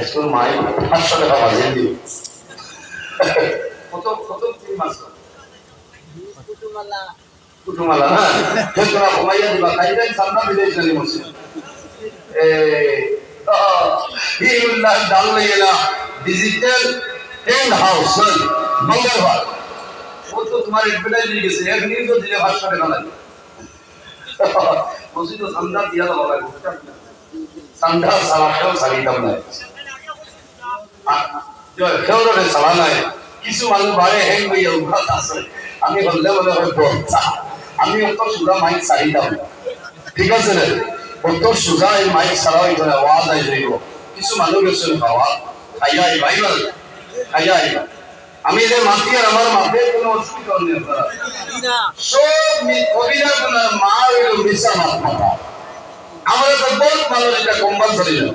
আজকাল মাই পাঁচশো টাকা বাজে দিও কত কত তিন মাস কুটুমালা। না? তোমরা কমাইয়া দিবা খাইবেন সামনা বিদেশ চলে বসে এ ইউল্লাহ ডাল লাগেলা ডিজিটাল টেন্ট হাউস মঙ্গলবার। ও তো তোমার এডভার্টাইজ নিয়ে গেছে এক নিয়ে দিলে পাঁচশো টাকা লাগে তো সামনা দিয়া দেওয়া লাগবে সান্ধ্যা সালাটাও সারিতাম না। কেউরে সালা নাই কিছু মানুষ বারে হেং হইয়া উঠাত আছে আমি বললে, বলে হয় বর্তা আমি অত সুদা মাইক না ঠিক আছে রে? অত সুদা এই মাইক সারা হইতো না আওয়াজ আই যাইব। কিছু মানুষ গেছে বাবা, খাইয়া আইবা আইবা। খাইয়া আইবা। আমি যে মাতি আর আমার মাতে কোনো অসুবিধা নেই সব কবিরা গুলা মা হইল মিশা মাত মাথা। আমরা তো বহুত মানুষ এটা কম্পালসারি না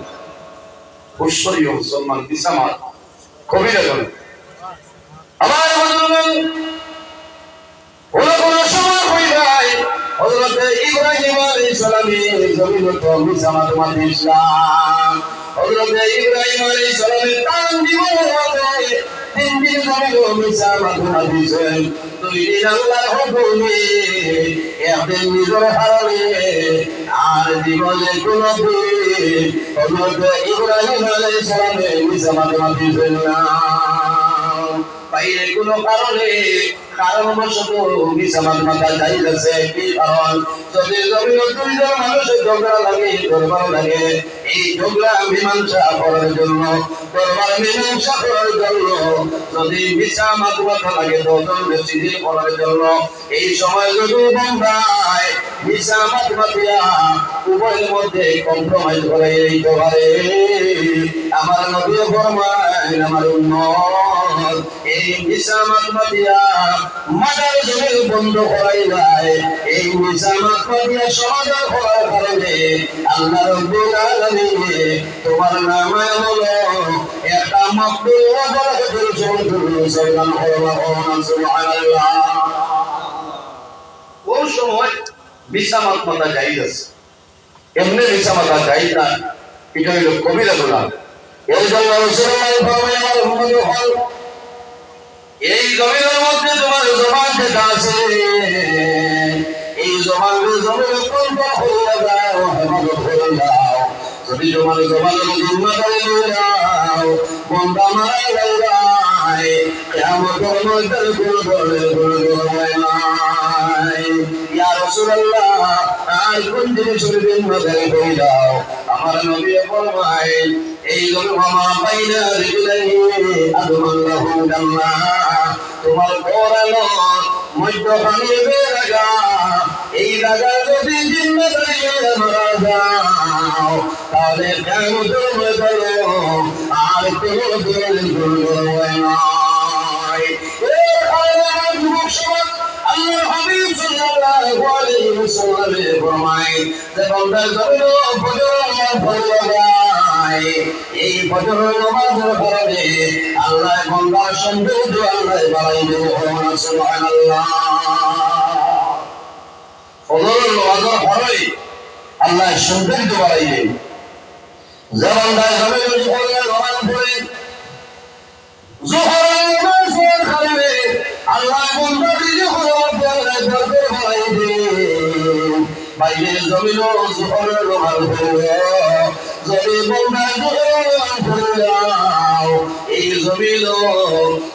ঐশ্বরীয় মুসলমান মাত কবিরা গুলো আমার বন্ধুগণ ওরা কোন সময় হই নাই হযরত ইব্রাহিম আলাইহিস সালামের জমিন তো মিশা মাত মাত ইসলাম। হযরত ইব্রাহিম আলাইহিস সালামের তান জীবন তিন দিন জমিন মিশা মাত দিয়েছেন দুই দিন আল্লাহর হুকুমে একদিন নিজের হারালে আর জীবনে কোনো দিন ইব্রাহিম আলাইহিস সালামের মিশা মাত দিয়েছেন না বাইরে কোনো কারণে কারণ মাথা এই ঝগড়া মীমাংসা করার জন্য, দরবার মীমাংসা করার জন্য, যদি বিছা মাথা মাথা লাগে দজন বেশি দিয়ে করার জন্য। এই সময় যদি বন্ধায় মাথা মাতিয়া উভয়ের মধ্যে কম্প্রোমাইজ করে এই পারে আমার নবী ফরমায় আমার উন্নত এই মিশামাত মাতিয়া মাদার জমির বন্ধ করাই যায়। এই মিশামাত মাতিয়া সমাধান করার কারণে আল্লাহ রব্বুল আলামিন তোমার নামে হলো একটা মাকবুল বরকতুল সুবহানাল্লাহ সুবহানাল্লাহ সুবহানাল্লাহ কোন সময় মিশামাত মাতা জায়েজ আছে। এমনি মিশামাতা জায়েজ না, এটা হলো কবিরা গুনাহ এর জন্য রাসূলুল্লাহ ফরমায় আমার হল, এই জমিনের মধ্যে তোমার জবান যেটা আছে, এই জবান জমিনে কোন হইয়া হেফাজত করে যাও যদি তোমার জবান নিয়ে যাও বন্ধা মারা যাই কেমন মধ্যে কোনো ধরনের কোনো ধরনের নাই ইয়া রাসূলুল্লাহ আর কোন জিনিস মধ্যে হয়ে বাইনা রিজলাইহি আদমাল্লাহু জান্নাহ তোমার গোরালো মধ্যখানে বেরাগা এই জায়গা যদি জিম্মেদারি মারা যাও। তাহলে কেন তুমি করো আর কোনো দিন করব ফজর এই ফজর নামাজের কারণে আল্লাহ বান্দার সৌন্দর্য আল্লাহ বাড়াই দেবে সুবহানাল্লাহ। ফজর নামাজের পরে আল্লাহ সৌন্দর্য বাড়াই দেবে যে বান্দা জমিন ফজর নামাজ পড়ে, জোহরের নামাজ পড়ে আল্লাহ বান্দা দিয়ে হলো দরবার বাড়াই দেবে বাইরে জমিন জোহরের নামাজ পড়ে। এই জমিন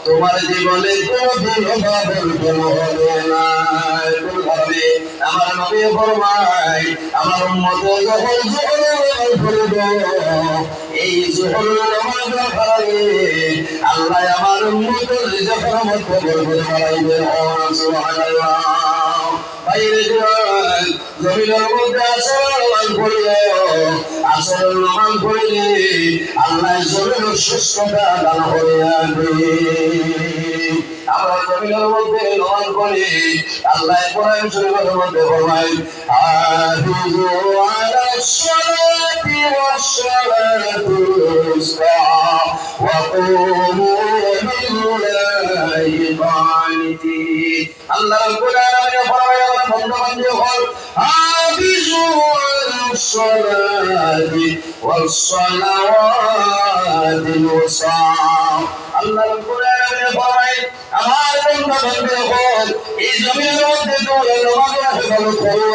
তোমার জীবনে কোনদিন অভাবের কোনো হবে না কোন ভাবে আমার নবী ফরমায় আমার উম্মতে যখন জোহরের করব এই জোহরের নামাজ খারাই আল্লাহ আমার বাড়াইবে সুবহানাল্লাহ। বাইরে যান জমিনের মধ্যে আসল করিল আসল নামান করিলে আল্লাহ জমিন সুস্থতা দান করিয়া আমরা জমিনের মধ্যে নামান করি আল্লাহ কোরআন শরীফের মধ্যে ফরমায় হাফিজু আলা সালাতি ওয়াস সালাতু উসতা ওয়া কুমু লিল্লাহি قانتين আল্লাহ রাব্বুল আলামিন ফরমায় আমার বন্ধু বান্ধব হল হাফিজু আলা الصلاة والصلوات الوسطى আল্লাহ রাব্বুল আলামিন ফরমায় আমার বন্ধু বন্ধু হল এই জমিনের মধ্যে তোমরা নামাজের হেফাজত করে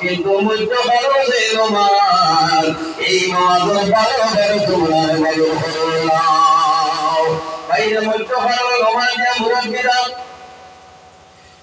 কিন্তু মধ্য ভালো যে নমাজ এই নামাজের ভালো ভালো তোমরা হেফাজত করে যাও বাইরে মধ্য ভালো নমাজ মুরব্বীরা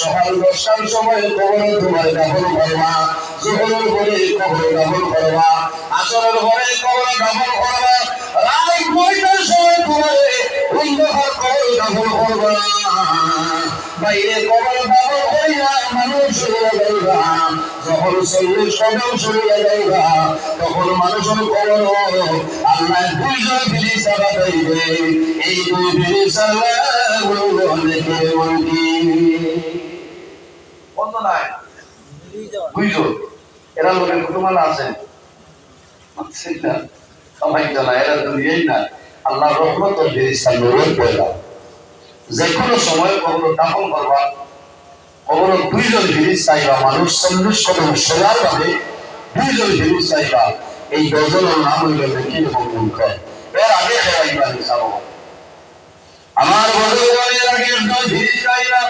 সকাল দশটার সময় কবরে তোমার দাফন করবা, জোহরের পরে কবরে দাফন করবা, আসরের পরে কবরে দাফন করবা, রাত নয়টার সময় তোমারে অন্ধকার কবরে দাফন করবা। বাইরে কবরে দাফন করিয়া মানুষ সরিয়া যাইবা। যখন চল্লিশ কদম সরিয়া যাইবা, তখন মানুষের কবর আল্লাহ দুইজন ফিরিস্তা পাঠাইবে এই দুই ফিরিস্তা অনেকে মন্দি বন্ধ নাই। দুইজন। এরা লোকের আল্লাহ রহমত যে কোনো সময় কখনো দাফন করবা। কখনো দুইজন ফিরিস চাইবা মানুষ চল্লিশ কদম সোয়ার ভাবে দুইজন ফিরিস চাইবা এই গজলের নাম হইল কি মুখ এর আগে খেলাইবা হিসাব আমার আগে চাইবা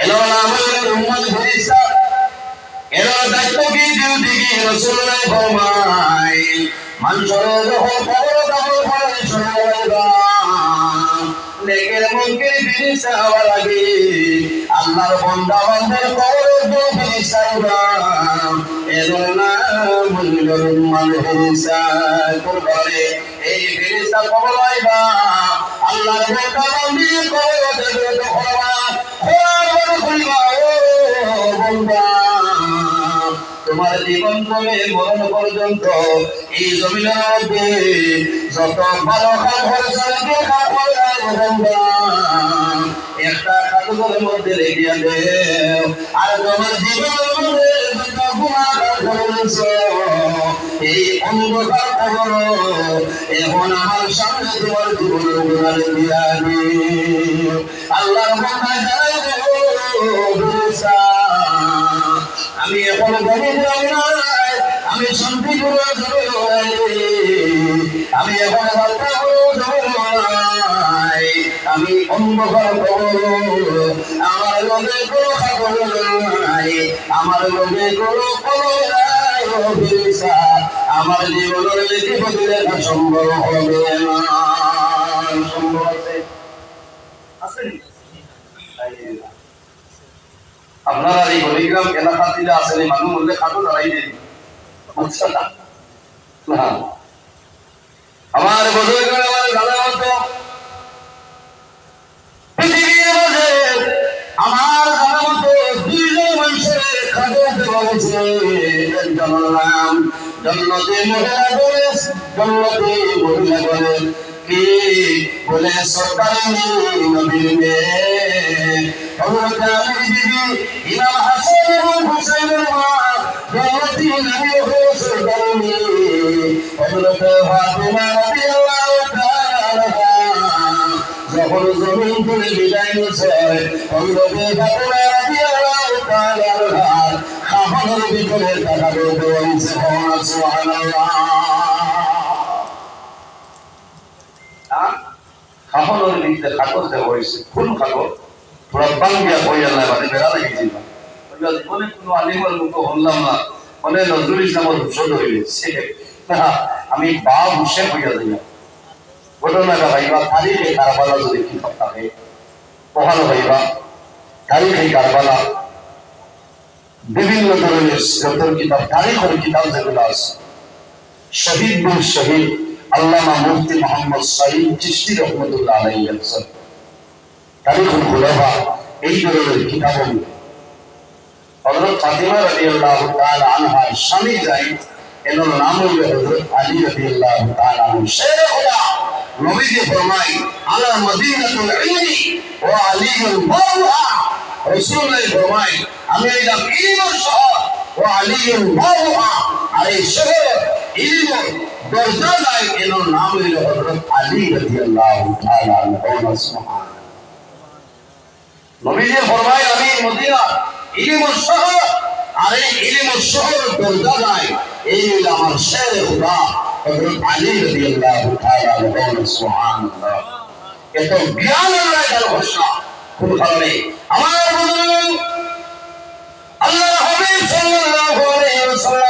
এলো খবর মুখের ফিরিসা হওয়ার আগে আল্লাহর বন্দা বন্দের ফিরিসা এলো না মুল্লুর মান ফিরিসা করে এই ফিরিসা কবর আইবা আল্লাহর বন্দা বন্দি কবর দেবে তোমার জীবন করে মরণ পর্যন্ত এই জমিনের মধ্যে যত ভালো একটা কাগজের মধ্যে রেখে দেও আর তোমার জীবনের এই অন্ধকার খবর এখন আমার সামনে তোমার জীবনের গুণা আমি এখন গরিব নাই আমি শান্তি আমি এখন বার্তা নাই। আমি অন্ধকার আমার লোকে কোনো খবর নাই। আমার লোকে কোনো খবর নাই আমার জীবনের লিখে বদলে সম্ভব হবে না। সম্ভব আছে? আসেনি আপনারা এই হরিগ্রাম এলাকা থেকে আসেন এই মানুষ মধ্যে খাটো দাঁড়াই দেন আচ্ছা না? আমার বদলে আমার মাঝে আমার দাদা মতো নাম জন্মতে মহিলা বলে জন্মতে মহিলা বলে কি বলে সরকারি নবীর মেয়ে বিবি ইমাম হাসান এবং হুসাইনের মা জন্মতি নবী হোসেন করেনি হযরত ফাতিমা রাদিয়াল্লাহু তাআলা যখন জমিন থেকে বিদায় নিচ্ছে হযরত ফাতিমা রাদিয়াল্লাহু তাআলা খাফনের ভিতরে টাকা কাগজ দেওয়া হয়েছে, ফুল কাগজ। নাই মানে বেড়া জীবনে কোনো মুখ হলাম না মানে নজরুল ইসলামের হুসদ হইলেছে আমি বা হুসেন হইয়া যাই ঘটনাটা ভাইবা, তারিখে কারবালা যদি কি থাকে পহানো ভাইবা, তারিখে কারবালা। বিভিন্ন ধরনের যতর কিতাব, তারিখের কিতাব যেগুলো আছে, শহীদ বিন শহীদ আল্লামা মুফতি মোহাম্মদ সাইদ চিস্তি রহমতুল্লাহ আলাইহি আছেন তারিখুল খুলাফা, এই ধরনের কিতাবগুলো হযরত ফাতিমা রাদিয়াল্লাহু তাআলা আনহার স্বামী যাই, এনার নাম হইল হযরত আলী রাদিয়াল্লাহু তাআলা আনহু। শেরে খোদা, নবীজি ফরমাই আলা মদিনাতুল ইলমি ওয়া আলীউল বাওয়া রাসূলুল্লাহ ফরমাই আমি হইলাম ইলমের শহর ওয়া আলীউল বাওয়া আর এই শহর ইলমের নাই এনার নাম নবীজি ফরমাই আমি মদিনা শহর এই হইল আমার শের হযরত আলী রাদিয়াল্লাহু তাআলা সুবহানাল্লাহ এত জ্ঞান আমার বন্ধু হাবিব সাল্লাল্লাহু আলাইহি ওয়াসাল্লামে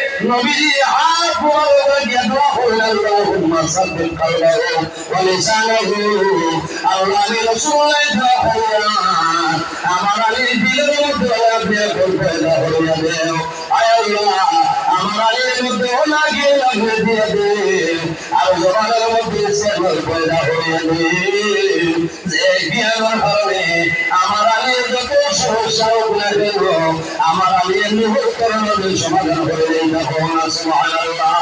নবীজি হাত মুবারক দিয়ে দোয়া করলেন, আল্লাহুম্মা সাব্বিত কলবাহু ওয়া লিসানাহু। আল্লাহ রাসূলুল্লাহ দোয়া করলেন আমার আলীর দিলের মধ্যে আপনি এখন পয়দা হইয়া দেও। আয় আল্লাহ, আমার আলীর দিয়ে আর জবানের আমার আলীর যত সমস্যা হোক না কেন আমার আলীর মুহূর্তের মধ্যে সমাধান করে দেই তখন সুবহানাল্লাহ।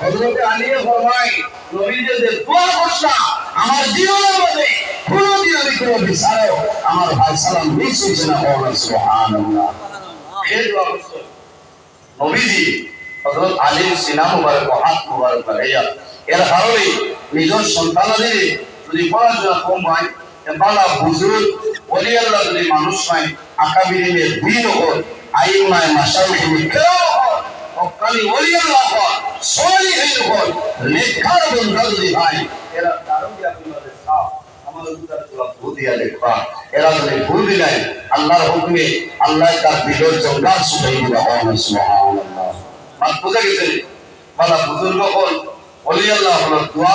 হযরত আলী ফরমায় নবীজি যে দোয়া করছা আমার জীবনের মধ্যে কোনদিন আমি কোনো বিচারও আমার ভাই সালাম মিস হয়েছে না যদি পড়াশোনা কম হয় বালা বুজুর্গ ওলি যদি মানুষ হয় আকাবিরিনের দিন হোক আইন মাসাল তুমি কেউ হোক হকানি ওলি আল্লাহ হোক সলিহীন হোক লেখার বন্ধা যদি হয় এরা যদি ভুল দিলেন, আল্লাহর হুকুমে আল্লাহ তার দিলের জঙ্গাল শুকাই দিবা। হয় না সুবহানাল্লাহ। মাত বুঝা গেছে? বালা বুজুর্গ হল ওলি আল্লাহ হল দোয়া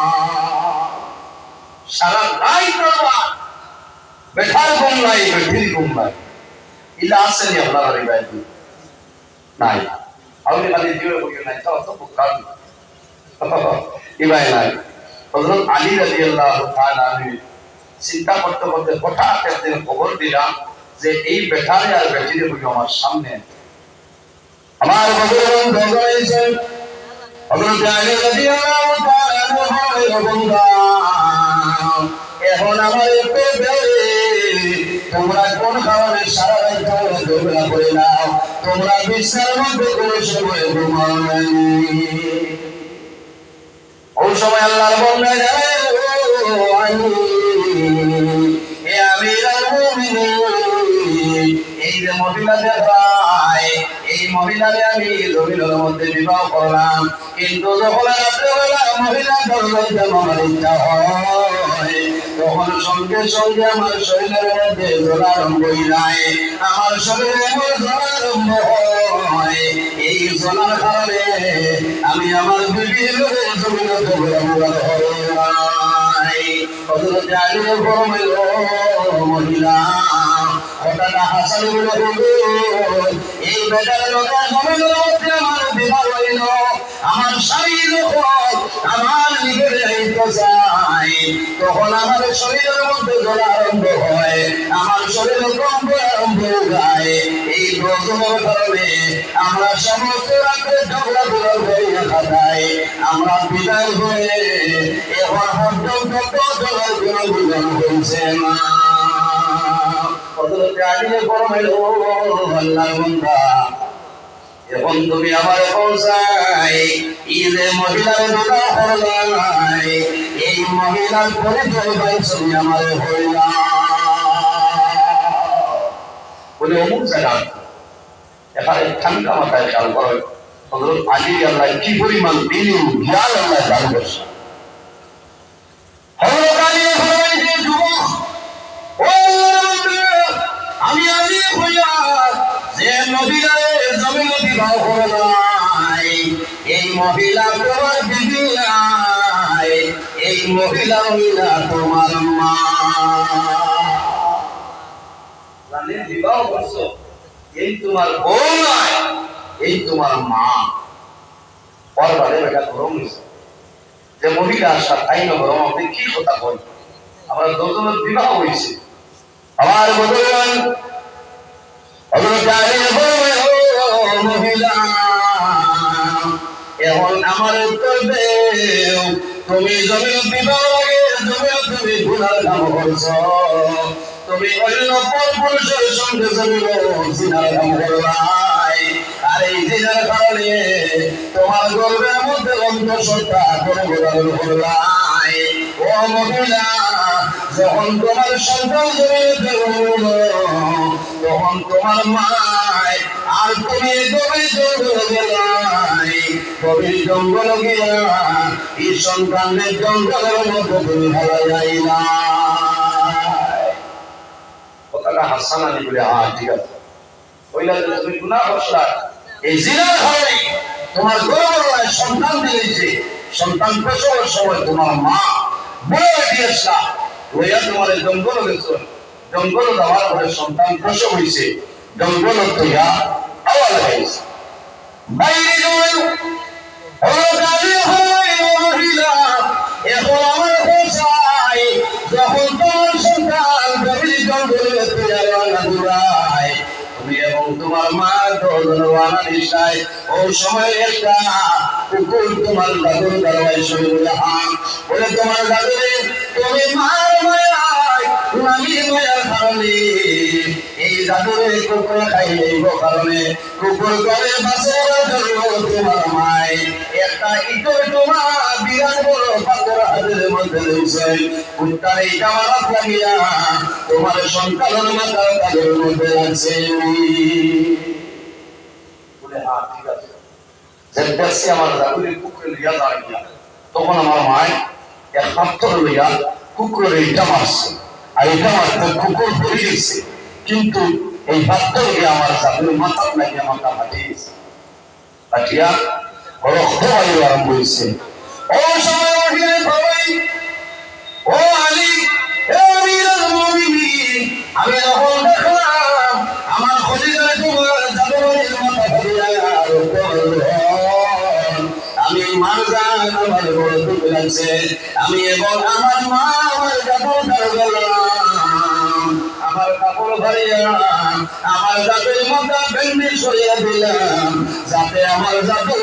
সারা নাই ইলা নাই। জিও বলি নাই তো তো ইবাই নাই। হযরত আলী রাদিয়াল্লাহু তাআলা চিন্তা করতে করতে হঠাৎ একদিন খবর দিলাম যে এই বেটারে আর বেটিরে বলি আমার সামনে আমার হযরত আলী রাদিয়াল্লাহু তাআলা এখন আমার তোমরা কোন কারণে সারা রাত তোমরা করে নাও। তোমরা বিশ্বের মধ্যে কোনো সময় ওই সময় আল্লাহর বন্ধা যায় এ আমিরাল এই যে দেখায় এই মহিলাকে আমি জমিনের মধ্যে বিবাহ করলাম। কিন্তু যখন রাত্রেবেলা মহিলা যেন আমার ইচ্ছা হয় তখন সঙ্গে সঙ্গে আমার শরীরের মধ্যে জ্বলা আরম্ভ হয়ে যায় আমার শরীরে জ্বলা আরম্ভ হয়। এই কারণে আমি আমার বিবির হয় হাসান এই আমার স্বামী আমার চায় তখন আমার শরীরের মধ্যে জ্বলা আরম্ভ হয়, আমার শরীরে কম্প আরম্ভ গায় এই প্রথমের কারণে আমরা সমস্ত রাত্রে ঝগড়া করার হয়ে খাতায় আমরা বিদায় হয়ে এখন পর্যন্ত জলের কোনো বিধান হয়েছে না। হযরত আলী ফরমাইল ও আল্লাহর বান্দা। এখন তুমি আমার পৌঁছায়। এই যে মহিলার দোকান এই মহিলার পরিচয় পাইছো আমার হইলা। বলে, অমুক জায়গা। এখানে ঠান্ডা মাথায় খেয়াল আল্লাহ কি পরিমাণ বিনিয়োগ জ্ঞান আল্লাহ দান করছে এই মহিলা তোমার বিবি এই মহিলা হইলা তোমার মা। বিবাহ করছ এই তোমার বউ নয়, এই তোমার মা। পরবারে বেটা গরম হয়েছে যে মহিলা সাথে আইন গরম, আপনি কি কথা বল আমার দুজনের বিবাহ হয়েছে আমার বদলান মহিলা এখন আমার উত্তর দেও তুমি জমি বিবাহ আগে জমি তুমি তুমি অন্য পর পুরুষের সঙ্গে জমি জিনার কাম করলাই আর এই কারণে তোমার গর্বের মধ্যে অন্তঃসত্ত্বা করে গোলাম করলাই ও মহিলা, যখন তোমার সন্তান জমিতে হল তখন তোমার মায় আর তুমি গভীর গেলাই গভীর জঙ্গল গিয়া এই সন্তানের জঙ্গলের মধ্যে তুমি ভালো যাই না কথাটা হাসান আলী বলে হ্যাঁ ঠিক আছে। ওইলা তুমি গুণা করছলা এই জিনার কারণে তোমার গর্ব সন্তান দিয়েছে। সন্তান প্রসবের সময় তোমার মা বলে দিয়েছিলা। লইয়া তোমার জঙ্গল গেছো জঙ্গল দেওয়ার পরে সন্তান প্রসব হয়েছে জঙ্গল তৈয়া আওয়াজ হয়েছে বাইরে যাওয়াই দিশায় সময় একটা কুকুর তোমার দাদুর দরবায় শুয়ে বলে তোমার তুমি মার মায়ায় নামির মায়ার কারণে কুকুর কারণে কুকুর করে তোমার একটা তোমার বিরাট বড় পাথর হাতের মধ্যে রয়েছে। কামারাত লাগিয়া তোমার তাদের মধ্যে আছে। আমার কুকুরে তখন আমার মায় কুকুরের মারছে। আর এটা মারতে কুকুর ধরে গেছে কিন্তু এই পাথর আমার দাদুর মাথা মাথা ফাটিয়েছে ফাটিয়া রক্ত বায়ু আরম্ভ হয়েছে। ও সময় সবাই। ও আলী আমি আমার। আমি আমার আমি এবং আমার আমার আমার জাতের মাথা আমার জাতের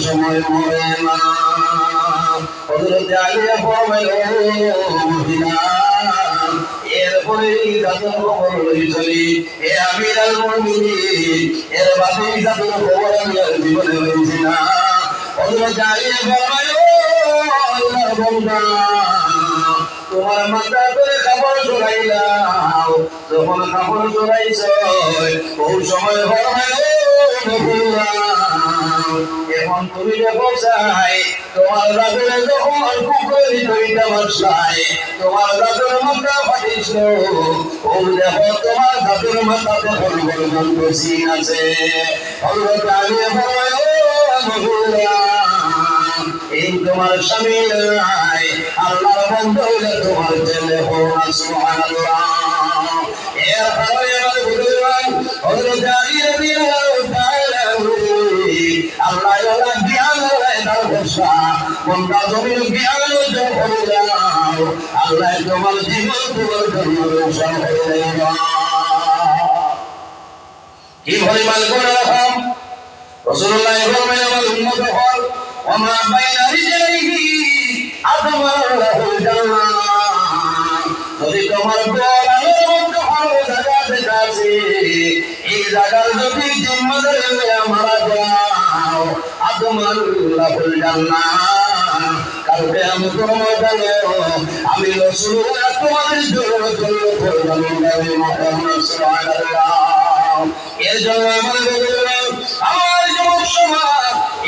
সময় না। হযরতে আলিয়া ফরমাইল এরপরে জাতের খবর লই চলি। এর আমি আর জীবনে লইছি না। হযরতে আলিয়া ফরমাইল ও আল্লাহর তোমার মাথা চড়াইলাম যখন কাপড় চড়াইছ ওই সময় ও এখন তুমি দেখো চাই, তোমার দাদুরে যখন কুকুরি ধরিতে বসাই, তোমার দাদুর মাথা ফাটিস ও দেখো তোমার দাদুর মাথা তখন পর্যন্ত সিন আছে। হলরত আমি ফরমাইল ও মহিলা এই তোমার স্বামী নাই। আল্লাহর বন্ধু হইলে তোমার ছেলে হোক সুবহানাল্লাহ। এর কারণে আমার বুঝলাম হযরত আলী জ্ঞান জমির জ্ঞান দাও জন্য ব্যবসা করে কি পরিমাণ করে রাখাম রসুল্লাহ আমার উন্নত হল وما بين رجليه أثمر له الجنة যদি তোমার গোয়াল আলোর মধ্যে ভালো জায়গা থেকে আছে এই জায়গার যদি জিম্মাদার হয়ে মারা যাও আদমার লাহুল জান্নাহ কালকে আমি তোমার বলো আমি রসুল্লাহ তোমাদের জন্য জন্য করলাম মোহাম্মদ সুবহানাল্লাহ এর জন্য আমাদের বললাম আমার যুবক সমাজ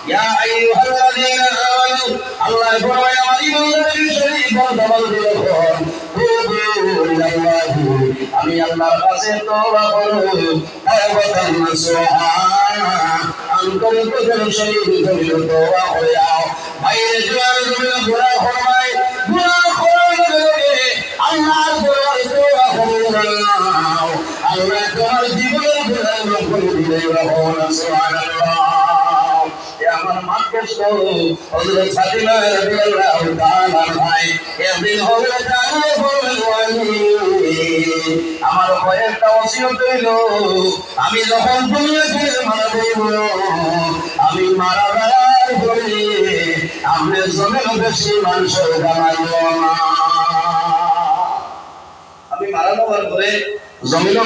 ইয়া আইয়ুহাল্লাযীনা আমানু, আল্লাহ ফরমায় আমার ইমানদারদের শরীর পর্দা বন্ধ রাখুন আমি আল্লাহর কাছে তওবা করব। তাওবাতান নাসুহা অন্তরে তোদের শরীর ধরে তওবা হয়ে যাও বাইরে জোয়ার জমিনে ঘোরা ফরমায় ঘোরা ফরমায় আল্লাহ তোমার জীবনের ঘোরা সো হযরত ফাতিমা রাদিয়াল্লাহু আমার ভয়ে ওসিয়ত হইল আমি যখন দুনিয়া থেকে মারা যাইব আমি মারা যাওয়ার পরে আপনি জমিন বেশি মানুষের জানাইল না আমি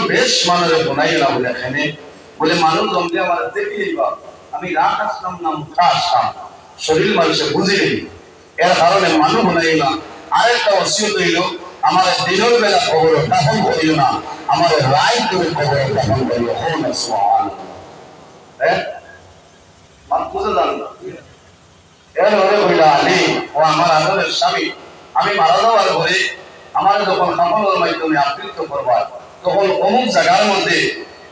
বেশ মানুষের বনাই বলে এখানে বলে মানুষ জমলে আমার দেখি নিবা আমি রাত আসলাম না, মুখা আসলাম। শরীর মানুষে বুঝি নেই এর কারণে মানুষ বনাই না। আরেকটা অসিয়ত হইল, আমার দিনের বেলা খবর দাফন করিও না। আমার রায় করে খবর দাফন করিও। হো মানুষ বুঝে জানো এর ওরে কইলা ও আমার আদরের স্বামী। আমি মারা যাওয়ার পরে আমার যখন কাপড়ের মাধ্যমে আবৃত্ত করবার, তখন অমুক জায়গার মধ্যে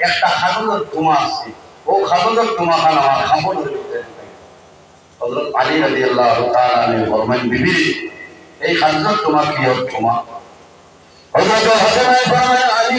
একটা খাগজের ধোঁয়া আছে। ও খাগজের ধোঁয়া খান, আমার হযরত আলী আমি ফরমান বিবি, এই খাদ্য তোমার কি তোমা হযরত আলী